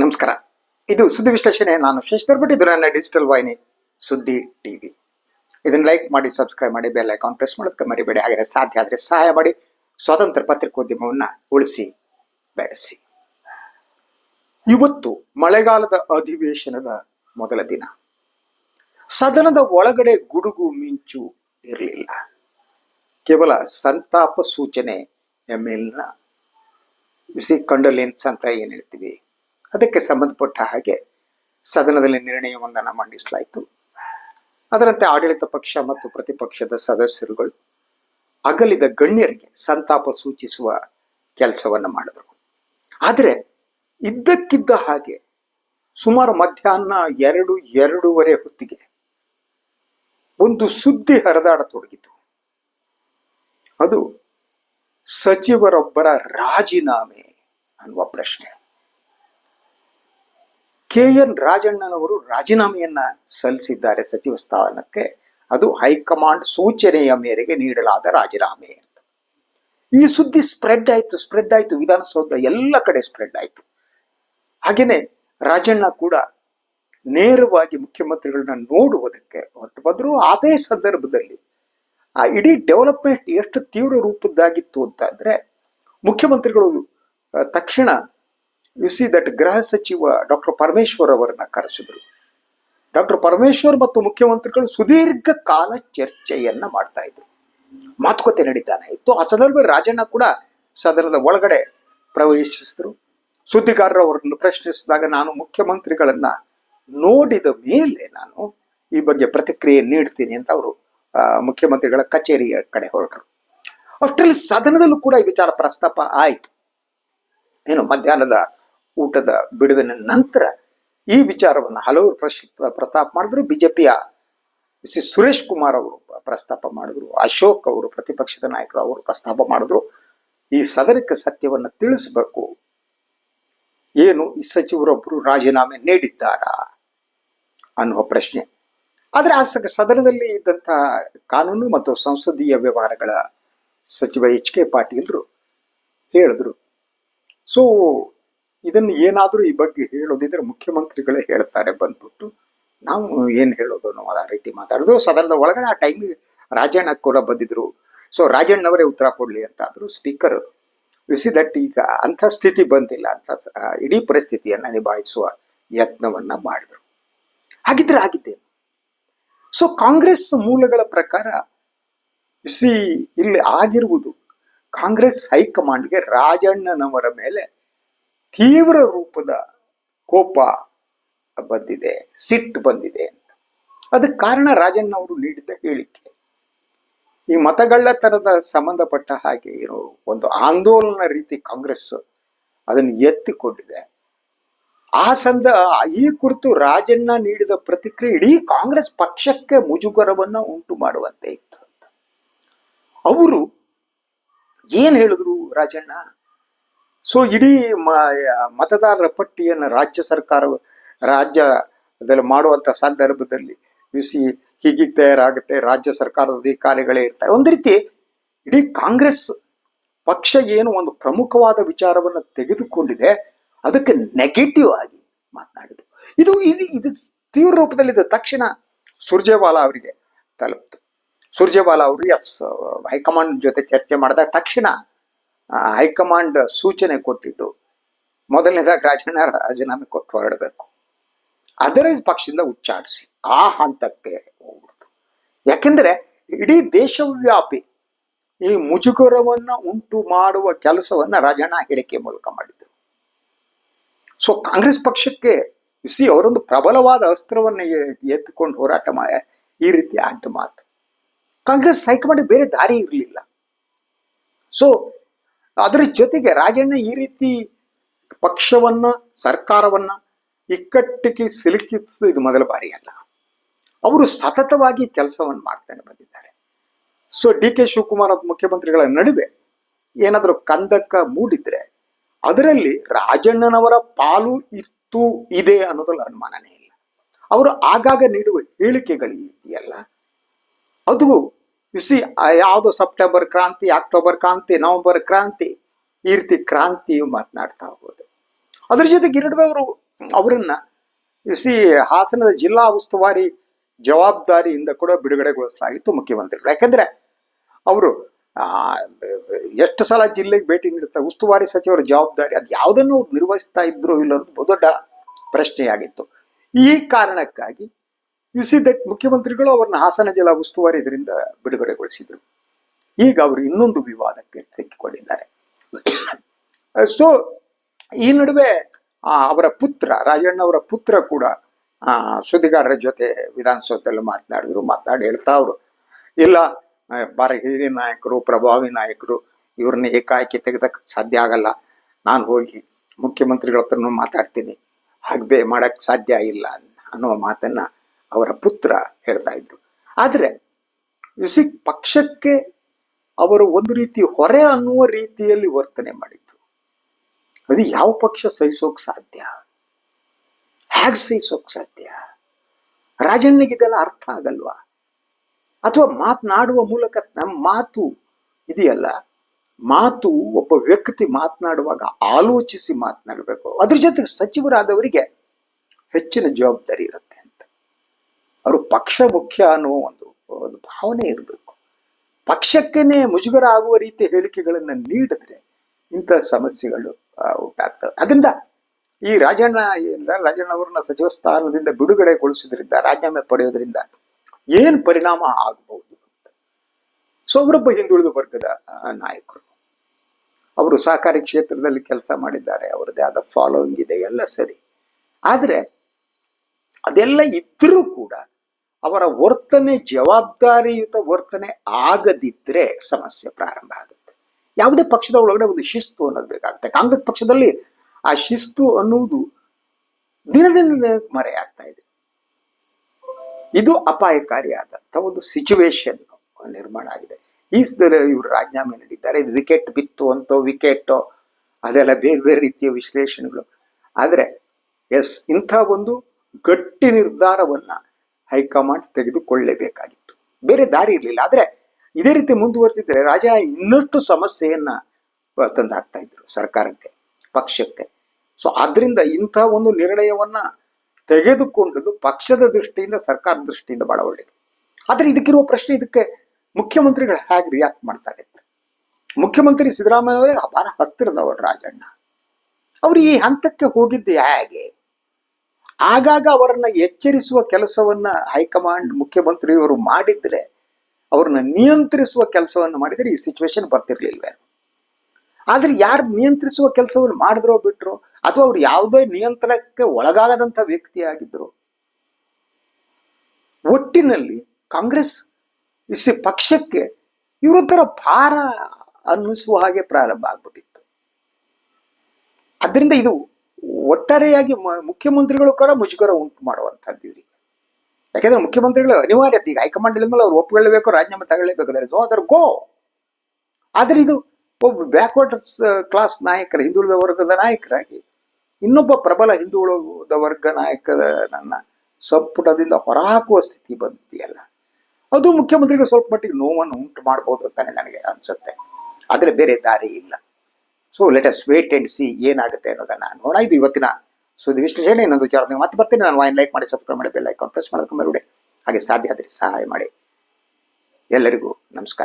ನಮಸ್ಕಾರ. ಇದು ಸುದ್ದಿ ವಿಶ್ಲೇಷಣೆ. ನಾನು ಶಶಿಧರ್ ಭಟ್ ಇದು ನನ್ನ ಡಿಜಿಟಲ್ ವಾಹಿನಿ, ಸುದ್ದಿ ಟಿವಿ. ಇದನ್ನ ಲೈಕ್ ಮಾಡಿ ಸಬ್ಸ್ಕ್ರೈಬ್ ಮಾಡಿ ಬೆಲ್ ಐಕಾನ್ ಪ್ರೆಸ್ ಮಾಡೋದಕ್ಕೆ ಮರಿಬೇಡಿ. ಹಾಗೆ ಸಾಧ್ಯ ಆದರೆ ಸಹಾಯ ಮಾಡಿ. ಸ್ವತಂತ್ರ ಪತ್ರಿಕೋದ್ಯಮವನ್ನ ಉಳಿಸಿ, ಬೆಳೆಸಿ. ಇವತ್ತು ಮಳೆಗಾಲದ ಅಧಿವೇಶನದ ಮೊದಲ ದಿನ. ಸದನದ ಒಳಗಡೆ ಗುಡುಗು ಮಿಂಚು ಇರಲಿಲ್ಲ. ಕೇವಲ ಸಂತಾಪ ಸೂಚನೆ ಎಮ್ಮೆಲ್ನ ಬಿಸಿ ಕಂಡೋಲೆನ್ಸ್ ಅಂತ ಏನ್ ಹೇಳ್ತೀವಿ? ಅದಕ್ಕೆ ಸಂಬಂಧಪಟ್ಟ ಹಾಗೆ ಸದನದಲ್ಲಿ ನಿರ್ಣಯವೊಂದನ್ನು ಮಂಡಿಸಲಾಯಿತು. ಅದರಂತೆ ಆಡಳಿತ ಪಕ್ಷ ಮತ್ತು ಪ್ರತಿಪಕ್ಷದ ಸದಸ್ಯರುಗಳು ಅಗಲಿದ ಗಣ್ಯರಿಗೆ ಸಂತಾಪ ಸೂಚಿಸುವ ಕೆಲಸವನ್ನು ಮಾಡಿದರು. ಆದರೆ ಇದ್ದಕ್ಕಿದ್ದ ಹಾಗೆ ಸುಮಾರು ಮಧ್ಯಾಹ್ನ ಎರಡು, ಎರಡೂವರೆ ಹೊತ್ತಿಗೆ ಒಂದು ಸುದ್ದಿ ಹರಿದಾಡತೊಡಗಿತು ಅದು ಸಚಿವರೊಬ್ಬರ ರಾಜೀನಾಮೆ ಅನ್ನುವ ಪ್ರಶ್ನೆ. ಕೆ ಎನ್ ರಾಜಣ್ಣನವರು ರಾಜೀನಾಮೆಯನ್ನ ಸಲ್ಲಿಸಿದ್ದಾರೆ ಸಚಿವ ಸ್ಥಾನಕ್ಕೆ. ಅದು ಹೈಕಮಾಂಡ್ ಸೂಚನೆಯ ಮೇರೆಗೆ ನೀಡಲಾದ ರಾಜೀನಾಮೆ ಅಂತ. ಈ ಸುದ್ದಿ ಸ್ಪ್ರೆಡ್ ಆಯ್ತು ಸ್ಪ್ರೆಡ್ ಆಯ್ತು ವಿಧಾನಸೌಧ ಎಲ್ಲ ಕಡೆ ಸ್ಪ್ರೆಡ್ ಆಯ್ತು. ಹಾಗೇನೆ ರಾಜಣ್ಣ ಕೂಡ ನೇರವಾಗಿ ಮುಖ್ಯಮಂತ್ರಿಗಳನ್ನ ನೋಡುವುದಕ್ಕೆ ಹೊರಟು ಬಂದ್ರು. ಅದೇ ಸಂದರ್ಭದಲ್ಲಿ ಆ ಇಡೀ ಡೆವಲಪ್ಮೆಂಟ್ ಎಷ್ಟು ತೀವ್ರ ರೂಪದ್ದಾಗಿತ್ತು ಅಂತ ಅಂದ್ರೆ ಮುಖ್ಯಮಂತ್ರಿಗಳು ತಕ್ಷಣ ಯು ಸಿ ದಟ್ ಗೃಹ ಸಚಿವ ಡಾಕ್ಟರ್ ಪರಮೇಶ್ವರ್ ಅವರನ್ನ ಕರೆಸಿದ್ರು. ಡಾಕ್ಟರ್ ಪರಮೇಶ್ವರ್ ಮತ್ತು ಮುಖ್ಯಮಂತ್ರಿಗಳು ಸುದೀರ್ಘ ಕಾಲ ಚರ್ಚೆಯನ್ನ ಮಾಡ್ತಾ ಇದ್ರು. ಮಾತುಕತೆ ನಡೀತಾನೆ ಇತ್ತು. ಆ ಸಂದರ್ಭದಲ್ಲಿ ರಾಜಣ್ಣ ಕೂಡ ಸದನದ ಒಳಗಡೆ ಪ್ರವೇಶಿಸಿದ್ರು. ಸುದ್ದಿಗಾರರು ಅವರನ್ನು ಪ್ರಶ್ನಿಸಿದಾಗ ನಾನು ಮುಖ್ಯಮಂತ್ರಿಗಳನ್ನ ನೋಡಿದ ಮೇಲೆ ನಾನು ಈ ಬಗ್ಗೆ ಪ್ರತಿಕ್ರಿಯೆ ನೀಡ್ತೀನಿ ಅಂತ ಅವರು ಮುಖ್ಯಮಂತ್ರಿಗಳ ಕಚೇರಿಯ ಕಡೆ ಹೊರಟರು. ಅಷ್ಟರಲ್ಲಿ ಸದನದಲ್ಲೂ ಕೂಡ ಈ ವಿಚಾರ ಪ್ರಸ್ತಾಪ ಆಯಿತು. ಏನು ಮಧ್ಯಾಹ್ನದ ಊಟದ ಬಿಡುವಿನ ನಂತರ ಈ ವಿಚಾರವನ್ನು ಹಲವರು ಪ್ರಶ್ನ ಪ್ರಸ್ತಾಪ ಮಾಡಿದ್ರು. ಬಿಜೆಪಿಯ ಸಿ ಸುರೇಶ್ ಕುಮಾರ್ ಅವರು ಪ್ರಸ್ತಾಪ ಮಾಡಿದ್ರು. ಅಶೋಕ್ ಅವರು ಪ್ರತಿಪಕ್ಷದ ನಾಯಕರು ಅವರು ಪ್ರಸ್ತಾಪ ಮಾಡಿದ್ರು. ಈ ಸದನಕ್ಕೆ ಸತ್ಯವನ್ನು ತಿಳಿಸಬೇಕು. ಏನು ಈ ಸಚಿವರೊಬ್ಬರು ರಾಜೀನಾಮೆ ನೀಡಿದ್ದಾರಾ ಅನ್ನುವ ಪ್ರಶ್ನೆ. ಆದರೆ ಆ ಸದನದಲ್ಲಿ ಇದ್ದಂತಹ ಕಾನೂನು ಮತ್ತು ಸಂಸದೀಯ ವ್ಯವಹಾರಗಳ ಸಚಿವ ಎಚ್ ಕೆ ಪಾಟೀಲ್ರು ಹೇಳಿದ್ರು. ಸೊ ಇದನ್ನು ಏನಾದರೂ ಈ ಬಗ್ಗೆ ಹೇಳೋದಿದ್ರೆ ಮುಖ್ಯಮಂತ್ರಿಗಳೇ ಹೇಳ್ತಾರೆ ಬಂದ್ಬಿಟ್ಟು. ನಾವು ಏನು ಹೇಳೋದು ಅನ್ನೋ ಆ ರೀತಿ ಮಾತಾಡಿದ್ರು ಸದನದ ಒಳಗಡೆ ಆ ಟೈಮಿಗೆ ರಾಜಣ್ಣ ಕೂಡ ಬಂದಿದ್ರು. ಸೊ ರಾಜಣ್ಣವರೇ ಉತ್ತರ ಕೊಡ್ಲಿ ಅಂತ ಆದ್ರು ಸ್ಪೀಕರ್ ಸಿ ದಟ್ ಈಗ ಅಂಥ ಸ್ಥಿತಿ ಬಂದಿಲ್ಲ. ಅಂತ ಇಡೀ ಪರಿಸ್ಥಿತಿಯನ್ನ ನಿಭಾಯಿಸುವ ಯತ್ನವನ್ನ ಮಾಡಿದ್ರು. ಹಾಗಿದ್ರೆ ಆಗಿದ್ದೇನು ಸೊ ಕಾಂಗ್ರೆಸ್ ಮೂಲಗಳ ಪ್ರಕಾರ ಸಿ ಇಲ್ಲಿ ಆಗಿರುವುದು ಕಾಂಗ್ರೆಸ್ ಹೈಕಮಾಂಡ್ಗೆ ರಾಜಣ್ಣನವರ ಮೇಲೆ ತೀವ್ರ ರೂಪದ ಕೋಪ ಬಂದಿದೆ, ಸಿಟ್ಟು ಬಂದಿದೆ ಅಂತ. ಅದಕ್ಕೆ ಕಾರಣ ರಾಜಣ್ಣ ಅವರು ನೀಡಿದ ಹೇಳಿಕೆ. ಈ ಮತಗಳ್ಳತನದ ಸಂಬಂಧಪಟ್ಟ ಹಾಗೆ ಏನೋ ಒಂದು ಆಂದೋಲನ ರೀತಿ ಕಾಂಗ್ರೆಸ್ ಅದನ್ನು ಎತ್ತಿಕೊಂಡಿದೆ. ಆ ಸಂದ, ಈ ಕುರಿತು ರಾಜಣ್ಣ ನೀಡಿದ ಪ್ರತಿಕ್ರಿಯೆ ಇಡೀ ಕಾಂಗ್ರೆಸ್ ಪಕ್ಷಕ್ಕೆ ಮುಜುಗರವನ್ನ ಉಂಟು ಮಾಡುವಂತೆ ಇತ್ತು ಅಂತ. ಅವರು ಏನ್ ಹೇಳಿದ್ರು ರಾಜಣ್ಣ? ಸೊ ಇಡೀ ಮತದಾರರ ಪಟ್ಟಿಯನ್ನು ರಾಜ್ಯ ಸರ್ಕಾರ, ರಾಜ್ಯದಲ್ಲಿ ಮಾಡುವಂಥ ಸಂದರ್ಭದಲ್ಲಿ ಬಿಸಿ ಹೀಗೆ ತಯಾರಾಗುತ್ತೆ, ರಾಜ್ಯ ಸರ್ಕಾರದ ಅಧಿಕಾರಿಗಳೇ ಇರ್ತಾರೆ. ಒಂದು ರೀತಿ ಇಡೀ ಕಾಂಗ್ರೆಸ್ ಪಕ್ಷ ಏನು ಒಂದು ಪ್ರಮುಖವಾದ ವಿಚಾರವನ್ನು ತೆಗೆದುಕೊಂಡಿದೆ, ಅದಕ್ಕೆ ನೆಗೆಟಿವ್ ಆಗಿ ಮಾತನಾಡಿದ್ರು ಇದು ಇದು ಇದು ತೀವ್ರ ರೂಪದಲ್ಲಿದ್ದ ತಕ್ಷಣ ಸುರ್ಜೇವಾಲಾ ಅವರಿಗೆ ತಲುಪಿತು. ಸುರ್ಜೇವಾಲಾ ಅವರು ಎಸ್ ಹೈಕಮಾಂಡ್ ಜೊತೆ ಚರ್ಚೆ ಮಾಡಿದಾಗ ತಕ್ಷಣ ಹೈಕಮಾಂಡ್ ಸೂಚನೆ ಕೊಟ್ಟಿದ್ದು. ಮೊದಲನೇದಾಗಿ ರಾಜಣ್ಣ ರಾಜೀನಾಮೆ ಕೊಟ್ಟು ಹೊರಡಬೇಕು. ಅದರ ಪಕ್ಷದಿಂದ ಉಚ್ಚಾಟಿಸಿ. ಆ ಹಂತಕ್ಕೆ ಹೋಗ್ಬಿಡ್ತು. ಯಾಕೆಂದ್ರೆ ಇಡೀ ದೇಶವ್ಯಾಪಿ ಈ ಮುಜುಗರವನ್ನ ಉಂಟು ಮಾಡುವ ಕೆಲಸವನ್ನ ರಾಜಣ್ಣ ಹೇಳಿಕೆ ಮೂಲಕ ಮಾಡಿದ್ರು. ಸೊ ಕಾಂಗ್ರೆಸ್ ಪಕ್ಷಕ್ಕೆ ಸಿ ಅವರೊಂದು ಪ್ರಬಲವಾದ ಅಸ್ತ್ರವನ್ನ ಎತ್ತಿಕೊಂಡು ಹೋರಾಟ ಮಾಡ, ಈ ರೀತಿ ಅಡ್ಡ ಮಾತು. ಕಾಂಗ್ರೆಸ್, ಹೈಕಮಾಂಡ್ ಬೇರೆ ದಾರಿ ಇರಲಿಲ್ಲ. ಸೊ ಅದರ ಜೊತೆಗೆ ರಾಜಣ್ಣ ಈ ರೀತಿ ಪಕ್ಷವನ್ನ, ಸರ್ಕಾರವನ್ನ ಇಕ್ಕಟ್ಟಿಗೆ ಸಿಲುಕಿಸು ಇದು ಮೊದಲ ಬಾರಿ ಅಲ್ಲ. ಅವರು ಸತತವಾಗಿ ಕೆಲಸವನ್ನು ಮಾಡ್ತಾನೆ ಬಂದಿದ್ದಾರೆ. ಸೊ ಡಿ ಕೆ ಶಿವಕುಮಾರ್ ಮುಖ್ಯಮಂತ್ರಿಗಳ ನಡುವೆ ಏನಾದರೂ ಕಂದಕ ಮೂಡಿದ್ರೆ ಅದರಲ್ಲಿ ರಾಜಣ್ಣನವರ ಪಾಲು ಇತ್ತು, ಇದೆ ಅನ್ನೋದ್ರಲ್ಲಿ ಅನುಮಾನನೇ ಇಲ್ಲ. ಅವರು ಆಗಾಗ ನೀಡುವ ಹೇಳಿಕೆಗಳು ಇದೆಯಲ್ಲ. ಅದು ಬಿಸಿ ಯಾವುದು ಸೆಪ್ಟೆಂಬರ್ ಕ್ರಾಂತಿ ಅಕ್ಟೋಬರ್ ಕ್ರಾಂತಿ ನವೆಂಬರ್ ಕ್ರಾಂತಿ, ಈ ರೀತಿ ಕ್ರಾಂತಿಯು ಮಾತನಾಡ್ತಾ ಹೋಗೋದು. ಅದ್ರ ಜೊತೆ ಗಿರಡ್ಬೇವರು ಅವರು, ಅವರನ್ನ ಸಿ ಹಾಸನದ ಜಿಲ್ಲಾ ಉಸ್ತುವಾರಿ ಜವಾಬ್ದಾರಿಯಿಂದ ಕೂಡ ಬಿಡುಗಡೆಗೊಳಿಸಲಾಗಿತ್ತು ಮುಖ್ಯಮಂತ್ರಿಗಳು. ಯಾಕಂದ್ರೆ, ಅವರು ಎಷ್ಟು ಸಲ ಜಿಲ್ಲೆಗೆ ಭೇಟಿ ನೀಡುತ್ತಾರೆ ಉಸ್ತುವಾರಿ ಸಚಿವರ ಜವಾಬ್ದಾರಿ, ಅದು ಯಾವುದನ್ನು ನಿರ್ವಹಿಸ್ತಾ ಇದ್ರು ಇಲ್ಲ ಅನ್ನೋದು ಬಹುದೊಡ್ಡ ಪ್ರಶ್ನೆಯಾಗಿತ್ತು. ಈ ಕಾರಣಕ್ಕಾಗಿ ಯು ಸಿ ದಟ್ ಮುಖ್ಯಮಂತ್ರಿಗಳು ಅವರನ್ನ ಹಾಸನ ಜಿಲ್ಲಾ ಉಸ್ತುವಾರಿ ಇದರಿಂದ ಬಿಡುಗಡೆಗೊಳಿಸಿದ್ರು. ಈಗ ಅವರು ಇನ್ನೊಂದು ವಿವಾದಕ್ಕೆ ಸಿಕ್ಕಿಕೊಂಡಿದ್ದಾರೆ ಸೊ ಈ ನಡುವೆ ಅವರ ಪುತ್ರ ರಾಜಣ್ಣ ಅವರ ಪುತ್ರ ಕೂಡ ಸುದ್ದಿಗಾರರ ಜೊತೆ ವಿಧಾನಸೌಧದಲ್ಲಿ ಮಾತನಾಡಿದ್ರು, ಮಾತನಾಡಿ ಹೇಳ್ತಾ ಅವರು. ಇಲ್ಲ ಬಾರ ಹಿರಿಯ ನಾಯಕರು, ಪ್ರಭಾವಿ ನಾಯಕರು, ಇವ್ರನ್ನ ಏಕಾಏಕಿ ತೆಗೆದಕ್ಕೆ ಸಾಧ್ಯ ಆಗಲ್ಲ. ನಾನು ಹೋಗಿ ಮುಖ್ಯಮಂತ್ರಿಗಳ ಹತ್ರನೂ ಮಾತಾಡ್ತೀನಿ. ಹಾಗೆ ಮಾಡೋಕ್ಕೆ ಸಾಧ್ಯ ಇಲ್ಲ ಅನ್ನೋ ಮಾತನ್ನ ಅವರ ಪುತ್ರ ಹೇಳ್ತಾ ಇದ್ರು. ಆದ್ರೆ ಸಿ ಪಕ್ಷಕ್ಕೆ ಅವರು ಒಂದು ರೀತಿ ಹೊರೆ ಅನ್ನುವ ರೀತಿಯಲ್ಲಿ ವರ್ತನೆ ಮಾಡಿದ್ರು. ಅದು ಯಾವ ಪಕ್ಷ ಸಹಿಸೋಕ್ ಸಾಧ್ಯ? ಹೇಗ್ ಸಹಿಸೋಕ್ ಸಾಧ್ಯ? ರಾಜಣ್ಣಿಗೆ ಇದೆಲ್ಲ ಅರ್ಥ ಆಗಲ್ವಾ? ಅಥವಾ ಮಾತನಾಡುವ ಮೂಲಕ ನಮ್ಮ ಮಾತು ಇದೆಯಲ್ಲ? ಮಾತು ಒಬ್ಬ ವ್ಯಕ್ತಿ ಮಾತನಾಡುವಾಗ ಆಲೋಚಿಸಿ ಮಾತನಾಡಬೇಕು. ಅದ್ರ ಜೊತೆಗೆ ಸಚಿವರಾದವರಿಗೆ ಹೆಚ್ಚಿನ ಜವಾಬ್ದಾರಿ ಇರುತ್ತೆ. ಅವರು ಪಕ್ಷ ಮುಖ್ಯ ಅನ್ನುವ ಒಂದು ಒಂದು ಭಾವನೆ ಇರಬೇಕು. ಪಕ್ಷಕ್ಕೇನೆ ಮುಜುಗರ ಆಗುವ ರೀತಿಯ ಹೇಳಿಕೆಗಳನ್ನು ನೀಡಿದ್ರೆ ಇಂಥ ಸಮಸ್ಯೆಗಳು ಉಂಟಾಗ್ತವೆ. ಅದರಿಂದ ಈ ರಾಜಣ್ಣ ಏನಿಲ್ಲ ರಾಜಣ್ಣ ಅವ್ರನ್ನ ಸಚಿವ ಸ್ಥಾನದಿಂದ ಬಿಡುಗಡೆಗೊಳಿಸೋದ್ರಿಂದ, ರಾಜೀನಾಮೆ ಪಡೆಯೋದ್ರಿಂದ ಏನ್ ಪರಿಣಾಮ ಆಗಬಹುದು ಸೊ ಅವರೊಬ್ಬ ಹಿಂದುಳಿದ ವರ್ಗದ ನಾಯಕರು. ಅವರು ಸಹಕಾರಿ ಕ್ಷೇತ್ರದಲ್ಲಿ ಕೆಲಸ ಮಾಡಿದ್ದಾರೆ ಅವರದೇ ಆದ ಫಾಲೋವಿಂಗ್ ಇದೆ, ಎಲ್ಲ ಸರಿ. ಆದರೆ ಅದೆಲ್ಲ ಇದ್ರೂ ಕೂಡ ಅವರ ವರ್ತನೆ, ಜವಾಬ್ದಾರಿಯುತ ವರ್ತನೆ ಆಗದಿದ್ರೆ ಸಮಸ್ಯೆ ಪ್ರಾರಂಭ ಆಗುತ್ತೆ. ಯಾವುದೇ ಪಕ್ಷದ ಒಳಗಡೆ ಒಂದು ಶಿಸ್ತು ಅನ್ನೋದು ಬೇಕಾಗುತ್ತೆ. ಕಾಂಗ್ರೆಸ್ ಪಕ್ಷದಲ್ಲಿ ಆ ಶಿಸ್ತು ಅನ್ನುವುದು ದಿನದಿಂದ ಮರೆಯಾಗ್ತಾ ಇದೆ. ಇದು ಅಪಾಯಕಾರಿಯಾದಂಥ ಒಂದು ಸಿಚುವೇಶನ್ ನಿರ್ಮಾಣ ಆಗಿದೆ. ಈ ಇವರು ರಾಜೀನಾಮೆ ನೀಡಿದ್ದಾರೆ. ಇದು ವಿಕೆಟ್ ಬಿತ್ತು ಅಂತೋ, ವಿಕೆಟ್, ಅದೆಲ್ಲ ಬೇರೆ ಬೇರೆ ರೀತಿಯ ವಿಶ್ಲೇಷಣೆಗಳು. ಆದರೆ ಎಸ್, ಇಂಥ ಒಂದು ಗಟ್ಟಿ ನಿರ್ಧಾರವನ್ನ ಹೈಕಮಾಂಡ್ ತೆಗೆದುಕೊಳ್ಳಲೇಬೇಕಾಗಿತ್ತು ಬೇರೆ ದಾರಿ ಇರಲಿಲ್ಲ. ಆದ್ರೆ ಇದೇ ರೀತಿ ಮುಂದುವರೆದಿದ್ರೆ ರಾಜ ಇನ್ನಷ್ಟು ಸಮಸ್ಯೆಯನ್ನು ತಂದು ಹಾಕ್ತಾ ಇದ್ರು ಸರ್ಕಾರಕ್ಕೆ, ಪಕ್ಷಕ್ಕೆ. ಸೊ ಆದ್ದರಿಂದ ಇಂಥ ಒಂದು ನಿರ್ಣಯವನ್ನ ತೆಗೆದುಕೊಂಡದ್ದು ಪಕ್ಷದ ದೃಷ್ಟಿಯಿಂದ, ಸರ್ಕಾರದ ದೃಷ್ಟಿಯಿಂದ ಬಹಳ ಒಳ್ಳೆಯದು ಆದ್ರೆ ಇದಕ್ಕಿರುವ ಪ್ರಶ್ನೆ, ಇದಕ್ಕೆ ಮುಖ್ಯಮಂತ್ರಿಗಳು ಹೇಗೆ ರಿಯಾಕ್ಟ್ ಮಾಡ್ತಾರೆ ಅಂತ? ಮುಖ್ಯಮಂತ್ರಿ ಸಿದ್ದರಾಮಯ್ಯ ಅವರೇ ಅಪಾರ ಹತ್ತಿರದವರು ರಾಜಣ್ಣ. ಅವರು ಈ ಹಂತಕ್ಕೆ ಹೋಗಿದ್ದು ಹೇಗೆ? ಆಗಾಗ ಅವರನ್ನ ಎಚ್ಚರಿಸುವ ಕೆಲಸವನ್ನ ಹೈಕಮಾಂಡ್ ಮುಖ್ಯಮಂತ್ರಿಯವರು ಮಾಡಿದ್ರೆ, ಅವ್ರನ್ನ ನಿಯಂತ್ರಿಸುವ ಕೆಲಸವನ್ನು ಮಾಡಿದ್ರೆ ಈ ಸಿಚುವೇಶನ್ ಬರ್ತಿರ್ಲಿಲ್ವೇ? ಆದ್ರೆ ಯಾರು ನಿಯಂತ್ರಿಸುವ ಕೆಲಸವನ್ನು ಮಾಡಿದ್ರೋ ಬಿಟ್ರು, ಅಥವಾ ಅವ್ರು ಯಾವುದೇ ನಿಯಂತ್ರಣಕ್ಕೆ ಒಳಗಾಗದಂತ ವ್ಯಕ್ತಿ ಆಗಿದ್ರು ಒಟ್ಟಿನಲ್ಲಿ ಕಾಂಗ್ರೆಸ್ ಇಸಿ ಪಕ್ಷಕ್ಕೆ ಇವರೊಂಥರ ಭಾರ ಅನ್ನಿಸುವ ಹಾಗೆ ಪ್ರಾರಂಭ ಆಗ್ಬಿಟ್ಟಿತ್ತು. ಅದರಿಂದ ಇದು ಒಟ್ಟಾರೆಯಾಗಿ ಮುಖ್ಯಮಂತ್ರಿಗಳು ಕೂಡ ಮುಜುಗರ ಉಂಟು ಮಾಡುವಂತದ್ದು ಇವರಿಗೆ. ಯಾಕಂದ್ರೆ ಮುಖ್ಯಮಂತ್ರಿಗಳು ಅನಿವಾರ್ಯತೆ ಈಗ ಹೈಕಮಾಂಡ್ ಮೇಲೆ ಅವ್ರು ಒಪ್ಪಿಕೊಳ್ಳಬೇಕು ರಾಜೀನಾಮೆ ತಗೊಳ್ಳೇಬೇಕು ನೋ ಅದರ್ ಗೋ ಆದ್ರೆ ಇದು ಒಬ್ಬ ಬ್ಯಾಕ್ವರ್ಡ್ ಕ್ಲಾಸ್ ನಾಯಕರ, ಹಿಂದುಳಿದ ವರ್ಗದ ನಾಯಕರಾಗಿ, ಇನ್ನೊಬ್ಬ ಪ್ರಬಲ ಹಿಂದುಳಿದ ವರ್ಗ ನಾಯಕದ ನನ್ನ ಸಂಪುಟದಿಂದ ಹೊರಹಾಕುವ ಸ್ಥಿತಿ ಬಂದಿದೆಯಲ್ಲ, ಅದು ಮುಖ್ಯಮಂತ್ರಿಗಳು ಸ್ವಲ್ಪ ಮಟ್ಟಿಗೆ ನೋವನ್ನು ಉಂಟು ಮಾಡಬಹುದು ಅಂತಾನೆ ನನಗೆ ಅನ್ಸುತ್ತೆ. ಆದರೆ ಬೇರೆ ದಾರಿ ಇಲ್ಲ. So let us wait and see ಏನಾಗುತ್ತೆ ಅನ್ನೋದನ್ನ ನೋಡ ಇದು ಇವತ್ತಿನ ಸುದ್ದಿ ವಿಶ್ಲೇಷಣೆ, ಇನ್ನೊಂದು ವಿಚಾರ ಮತ್ತೆ ಬರ್ತೀನಿ. ನಾನು ವಾಯಿನ್ ಲೈಕ್ ಮಾಡಿ ಸಬ್ಸ್ಕ್ರೈಬ್ ಮಾಡಿ ಬೆಲ್ ಐಕಾನ್ ಪ್ರೆಸ್ ಮಾಡೋದಕ್ಕೆ ಮೇಲೆ ಹಾಗೆ ಸಾಧ್ಯ ಆದರೆ ಸಹಾಯ ಮಾಡಿ. ಎಲ್ಲರಿಗೂ ನಮಸ್ಕಾರ.